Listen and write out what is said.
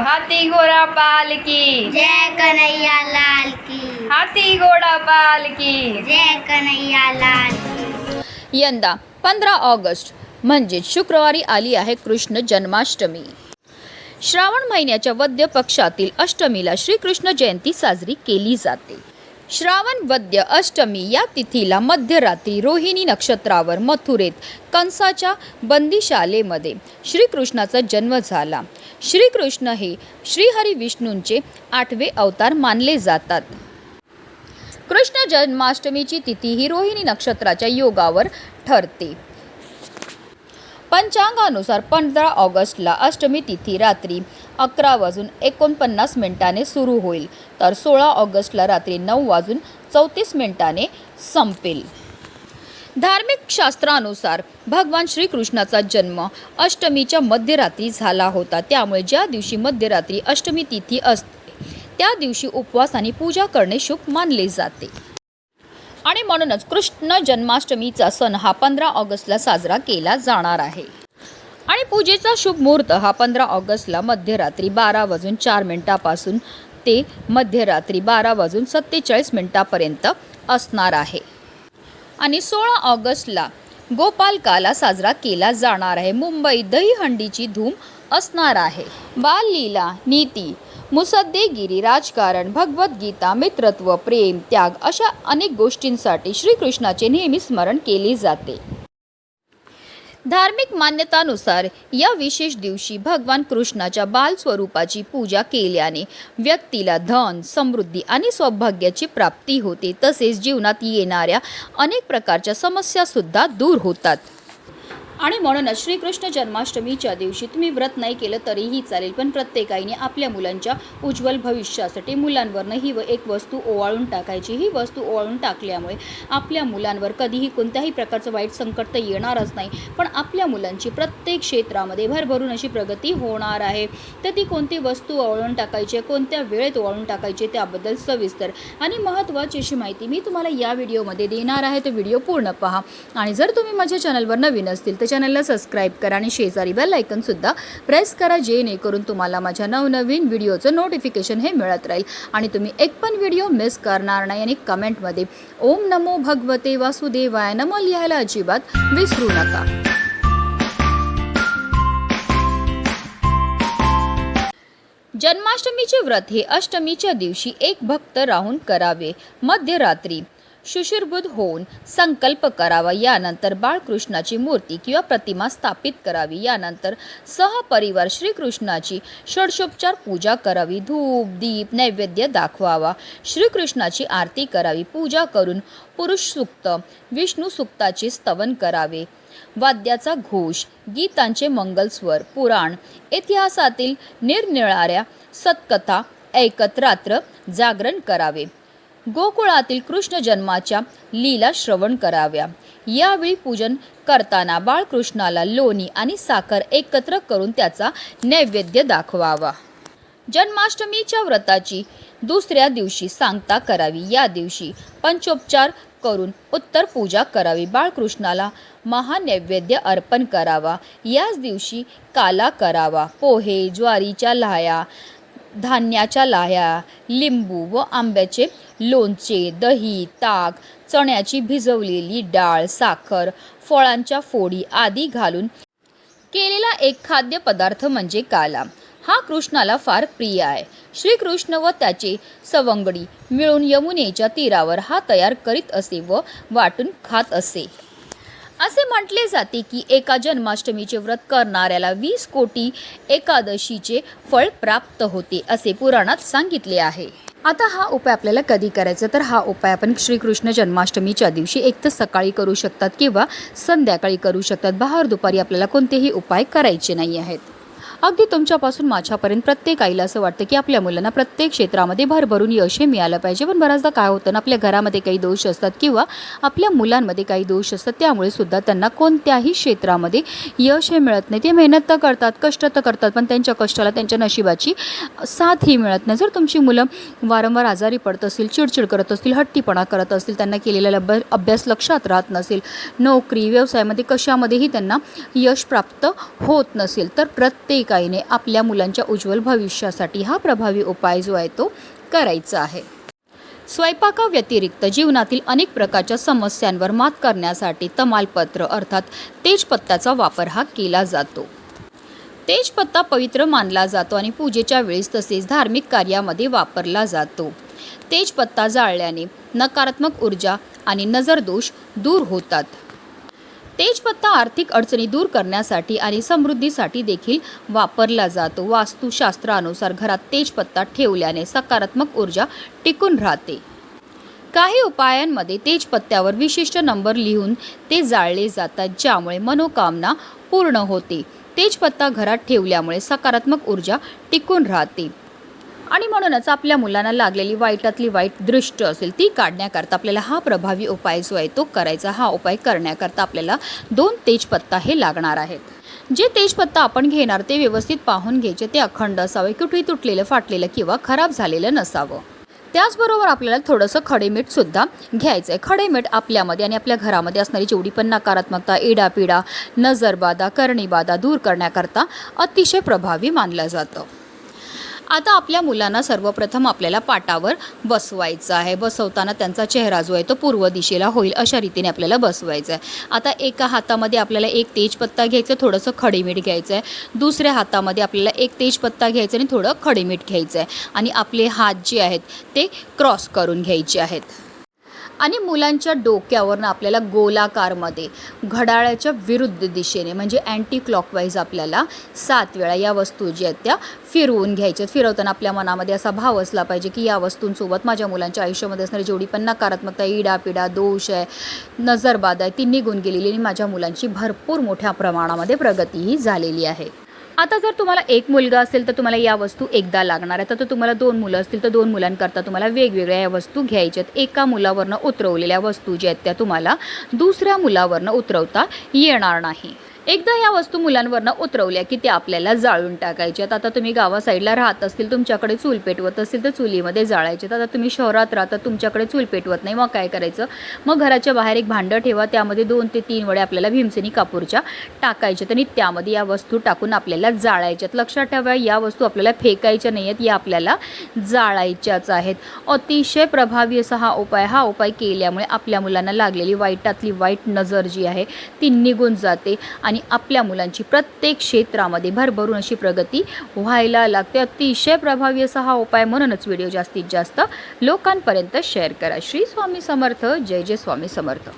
हाथी घोड़ा पाल की. जय कन्हैया लाल की. हाथी घोड़ा पाल की. जय कन्हैया लाल की. यंदा पंधरा ऑगस्ट म्हणजेच शुक्रवारी आली आहे कृष्ण जन्माष्टमी. श्रावण महिन्याच्या वद्य पक्षातील अष्टमीला श्रीकृष्ण जयंती साजरी केली जाते. श्रावण वद्य अष्टमी या तिथीला मध्यरात्री रोहिणी नक्षत्रावर मथुरेत कंसाच्या बंदीशालेमध्ये श्रीकृष्णाचा जन्म झाला. श्रीकृष्ण हे श्रीहरी विष्णूंचे आठवे अवतार मानले जातात. कृष्ण जन्माष्टमीची तिथी ही रोहिणी नक्षत्राच्या योगावर ठरते. पंचांगानुसार पंधरा ऑगस्टला अष्टमी तिथी रात्री अकरा वाजून एकोणपन्नास मिनिटाने सुरू होईल. तर सोळा ऑगस्टला रात्री नऊ वाजून चौतीस मिनिटाने संपेल. धार्मिक शास्त्रानुसार भगवान श्रीकृष्णाचा जन्म अष्टमीच्या मध्यरात्री झाला होता. त्यामुळे ज्या दिवशी मध्यरात्री अष्टमी तिथी असते त्या दिवशी उपवास आणि पूजा करणे शुभ मानले जाते. आणि म्हणूनच कृष्ण जन्माष्टमीचा सण हा पंधरा ऑगस्टला साजरा केला जाणार आहे. आणि पूजेचा शुभ मुहूर्त हा पंधरा ऑगस्टला मध्यरात्री बारा वाजून चार मिनिटापासून ते मध्यरात्री बारा वाजून सत्तेचाळीस मिनिटापर्यंत असणार आहे. आणि सोळा ऑगस्टला गोपालकाला साजरा केला जाणार आहे. मुंबई दहीहंडीची धूम असणार आहे. बाललीला नीती मुसद्देगिरी राजकारण भगवद्गीता मित्रत्व प्रेम त्याग अशा अनेक गोष्टींसाठी श्रीकृष्णाचे नेहमी स्मरण केले जाते. धार्मिक मान्यतानुसार या विशेष दिवशी भगवान कृष्णाच्या बाल स्वरूपाची पूजा केल्याने व्यक्तीला धन समृद्धी आणि सौभाग्याची प्राप्ती होते. तसेच जीवनात येणाऱ्या अनेक प्रकारच्या समस्यासुद्धा दूर होतात. आणि म्हणूनच श्रीकृष्ण जन्माष्टमीच्या दिवशी तुम्ही व्रत नाही केलं तरीही चालेल पण प्रत्येकाने आपल्या मुलांच्या उज्ज्वल भविष्यासाठी मुलांवरनं ही व एक वस्तू ओवाळून टाकायची. ही वस्तू ओवाळून टाकल्यामुळे आपल्या मुलांवर कधीही कोणत्याही प्रकारचं वाईट संकट तर येणारच नाही पण आपल्या मुलांची प्रत्येक क्षेत्रामध्ये भरभरून अशी प्रगती होणार आहे. तर ती कोणती वस्तू ओवाळून टाकायची आहे कोणत्या वेळेत ओवाळून टाकायची त्याबद्दल सविस्तर आणि महत्त्वाची अशी माहिती मी तुम्हाला या व्हिडिओमध्ये देणार आहे. तर व्हिडिओ पूर्ण पहा. आणि जर तुम्ही माझ्या चॅनलवर नवीन असतील तर चॅनलला सबस्क्राईब करा आणि शेजारी बेल सुद्धा प्रेस करा जेणेकरून तुम्हाला माझ्या नवनवीन व्हिडिओचं नोटिफिकेशन हे मिळत राहील. आणि तुम्ही एक पण व्हिडिओ मिस करणार नाही आणि कमेंटमध्ये ओम नमो भगवते वासुदेवाय नम लिहायला अजिबात विसरू नका. जन्माष्टमीचे व्रत हे अष्टमीच्या दिवशी एक भक्त राहून करावे. मध्यरात्री शुशिरबुद्ध होऊन संकल्प करावा. यानंतर बाळकृष्णाची मूर्ती किंवा प्रतिमा स्थापित करावी. यानंतर सहपरिवार श्रीकृष्णाची षडशोपचार पूजा करावी. धूप दीप नैवेद्य दाखवावा. श्रीकृष्णाची आरती करावी. पूजा करून पुरुष सुक्त विष्णू सुक्ताचे स्तवन करावे. वाद्याचा घोष गीतांचे मंगलस्वर पुराण इतिहासातील निरनिळाऱ्या सत्कथा ऐकत रात्र जागरण करावे. गोकुळातील कृष्ण जन्माच्या लीला श्रवण कराव्या. यावेळी पूजन करताना बाळकृष्णाला लोणी आणि साखर एकत्र करून त्याचा नैवेद्य दाखवावा. जन्माष्टमीच्या व्रताची दुसऱ्या दिवशी सांगता करावी. या दिवशी पंचोपचार करून उत्तर पूजा करावी. बाळकृष्णाला महानैवेद्य अर्पण करावा. याच दिवशी काला करावा. पोहे ज्वारीच्या लाह्या धान्याच्या लाह्या लिंबू व आंब्याचे लोणचे दही ताक चण्याची भिजवलेली डाळ साखर फळांच्या फोडी आदी घालून केलेला एक खाद्यपदार्थ म्हणजे काला. हा कृष्णाला फार प्रिय आहे. श्रीकृष्ण व त्याचे सवंगडी मिळून यमुनेच्या तीरावर हा तयार करीत असे व वाटून खात असे. असे म्हटले जाते की एका जन्माष्टमीचे व्रत करणाऱ्याला वीस कोटी एकादशीचे फळ प्राप्त होते असे पुराणात सांगितले आहे. आता हा उपाय आपल्याला कधी करायचा? तर हा उपाय आपण श्रीकृष्ण जन्माष्टमीच्या दिवशी एक तर सकाळी करू शकतात किंवा संध्याकाळी करू शकतात. बाहेर दुपारी आपल्याला कोणतेही उपाय करायचे नाही आहेत. अगदी तुमच्यापासून माझ्यापर्यंत प्रत्येक आईला असं वाटतं की आपल्या मुलांना प्रत्येक क्षेत्रामध्ये भरभरून यश हे मिळालं पाहिजे. पण बऱ्याचदा काय होतं ना आपल्या घरामध्ये काही दोष असतात किंवा आपल्या मुलांमध्ये काही दोष असतात त्यामुळे सुद्धा त्यांना कोणत्याही क्षेत्रामध्ये यश हे मिळत नाही. ते मेहनत तर करतात कष्ट तर करतात पण त्यांच्या कष्टाला त्यांच्या नशिबाची साथही मिळत नाही. जर तुमची मुलं वारंवार आजारी पडत असतील चिडचिड करत असतील हट्टीपणा करत असतील त्यांना केलेला अभ्या- अभ्यास लक्षात राहत नसेल नोकरी व्यवसायामध्ये कशामध्येही त्यांना यश प्राप्त होत नसेल तर प्रत्येक प्रत्येक आईने आपल्या मुलांच्या उज्ज्वल भविष्यासाठी हा प्रभावी उपाय जो आहे तो करायचा आहे. स्वयंपाकाव्यतिरिक्त जीवनातील अनेक प्रकारच्या समस्यांवर मात करण्यासाठी तमालपत्र अर्थात तेजपत्त्याचा वापर हा केला जातो. तेजपत्ता पवित्र मानला जातो आणि पूजेच्या वेळेस तसेच धार्मिक कार्यामध्ये वापरला जातो. तेजपत्ता जाळल्याने नकारात्मक ऊर्जा आणि नजरदोष दूर होतात. तेजपत्ता आर्थिक अडचणी दूर करण्यासाठी आणि समृद्धीसाठी देखील वापरला जातो. वास्तुशास्त्रानुसार घरात तेजपत्ता ठेवल्याने सकारात्मक ऊर्जा टिकून राहते. काही उपायांमध्ये तेजपत्त्यावर विशिष्ट नंबर लिहून ते जाळले जातात ज्यामुळे मनोकामना पूर्ण होते. तेजपत्ता घरात ठेवल्यामुळे सकारात्मक ऊर्जा टिकून राहते. आणि म्हणूनच आपल्या मुलांना लागलेली वाईटातली वाईट दृष्ट असेल ती काढण्याकरता आपल्याला हा प्रभावी उपाय जो आहे तो करायचा हा उपाय करण्याकरता आपल्याला दोन तेजपत्ता हे लागणार आहेत. जे तेजपत्ता आपण घेणार ते व्यवस्थित पाहून घ्यायचे ते अखंड असावे कुठेही तुटलेलं फाटलेलं किंवा खराब झालेलं नसावं. त्याचबरोबर आपल्याला थोडंसं खडेमीठसुद्धा घ्यायचं आहे खडेमीठ आपल्यामध्ये आणि आपल्या घरामध्ये असणारी जेवढी पण नकारात्मकता इडापिडा नजरबाधा करणीबाधा दूर करण्याकरता अतिशय प्रभावी मानलं जातं. आता आपल्या मुलांना सर्वप्रथम आपल्याला पाटावर बसवायचं आहे. बसवताना त्यांचा चेहरा जो आहे तो पूर्व दिशेला होईल अशा रीतीने आपल्याला बसवायचं आहे. आता एका हातामध्ये आपल्याला एक तेजपत्ता घ्यायचं थोडंसं खडीमीठ घ्यायचं आहे. दुसऱ्या हातामध्ये आपल्याला एक तेजपत्ता घ्यायचं आणि थोडं खडीमीठ घ्यायचं आहे. आणि आपले हात जे आहेत ते क्रॉस करून घ्यायचे आहेत. आणि मुलांच्या डोक्यावरनं आपल्याला गोलाकारमध्ये घड्याळाच्या विरुद्ध दिशेने म्हणजे अँटी क्लॉकवाईज आपल्याला सात वेळा या वस्तू ज्या आहेत त्या फिरवून घ्यायच्या. फिरवताना आपल्या मनामध्ये असा भाव असला पाहिजे की या वस्तूंसोबत माझ्या मुलांच्या आयुष्यामध्ये असणारी जेवढी पण नकारात्मकता इडापिडा दोष आहे नजरबाद आहे ती निघून गेलेली आणि माझ्या मुलांची भरपूर मोठ्या प्रमाणामध्ये प्रगतीही झालेली आहे. आता जर तुम्हाला एक मुलगा असेल तर तुम्हाला या वस्तू एकदा लागणार आहे तर तुम्हाला दोन मुलं असतील तर दोन मुलांकरता तुम्हाला वेगवेगळ्या या वस्तू घ्यायच्यात एका मुलावरनं उतरवलेल्या वस्तू ज्या आहेत त्या तुम्हाला दुसऱ्या मुलावरनं उतरवता येणार नाही. एकदा या वस्तू मुलांवरनं उतरवल्या की त्या आपल्याला जाळून टाकायच्यात आता तुम्ही गावा साईडला राहत असतील तुमच्याकडे चूल पेटवत असतील तर चुलीमध्ये जाळायचे. आता तुम्ही शहरात राहता तुमच्याकडे चूल पेटवत नाही. मग काय करायचं? मग घराच्या बाहेर एक भांडं ठेवा त्यामध्ये दोन ते तीन वडे आपल्याला भीमसेनी कापूरच्या टाकायच्यात आणि त्यामध्ये या वस्तू टाकून आपल्याला जाळायच्यात. लक्षात ठेवा या वस्तू आपल्याला फेकायच्या नाही आहेत या आपल्याला जाळायच्याच आहेत. अतिशय प्रभावी असा हा उपाय हा उपाय केल्यामुळे आपल्या मुलांना लागलेली वाईटातली वाईट नजर जी आहे ती निघून जाते आणि आणि आपल्या मुलांची प्रत्येक क्षेत्रामध्ये भरभरून अशी प्रगती व्हायला लागते. अतिशय प्रभावी असा हा उपाय म्हणूनच व्हिडिओ जास्तीत जास्त लोकांपर्यंत शेअर करा. श्री स्वामी समर्थ. जय जय स्वामी समर्थ.